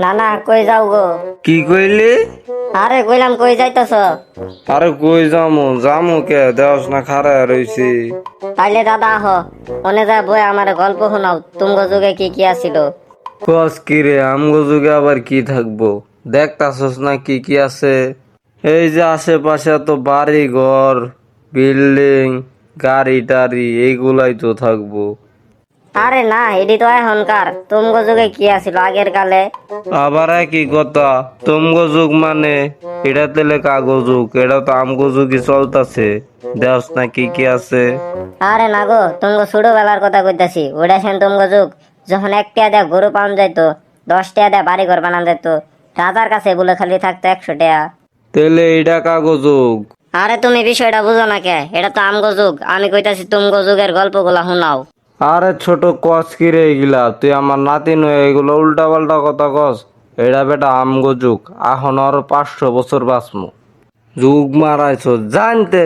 না না কই যাও গো? কি কইলি? আরে কইলাম কই যাইতেছ? আরে কই যামু? যামু কে? দেওস না খারা রইছি। তাইলে দাদা আহ মনে যায় বই আমার গল্প শোনাও তুমগো যুগে কি কি আছিল কস কি রে আমগো যুগে আবার কি থাকব? দেখতাছস না কি কি আছে? এই যে আশেপাশে তো বাড়ি ঘর বিল্ডিং গাড়ি টাড়ি এইগুলাই তো থাকব। আরে না এটি তো এখনকার। তুমগো যুগে কি আছিল আগের কালে? আবার একই কথা তুমগো যুগ মানে? এটা তেলে কাগজ যুগ এটা তো আমগো যুগই চলতাছে। দেওস না কি কি আছে। আরে না গো তুমগো ছোটবেলার কথা কইতাছি। ওটা সেন তুমগো যুগ যখন একটা দেয়া গরু পাম যাইতো দশ টিয়া দেয়া বাড়ি ঘর বানান যাইতো রাজার কাছে বলে খালি থাকতো একশো টাকা তেলে এটা কাগজ যুগ। আরে তুমি বিষয়টা বুঝো না কে? এটা তো আমগো যুগ। আমি কইতাছি তুমগো যুগের গল্পগুলা শোনাও। আরে ছোট কস কি রে এগুলা? তুই আমার নাতি নয়, এগুলো উল্টা পাল্টা কথা কস। এটা বেটা আমগো যুগ, এখন আরও পাঁচশো বছর বাঁচমু। যুগ মারাইছো, জানতে।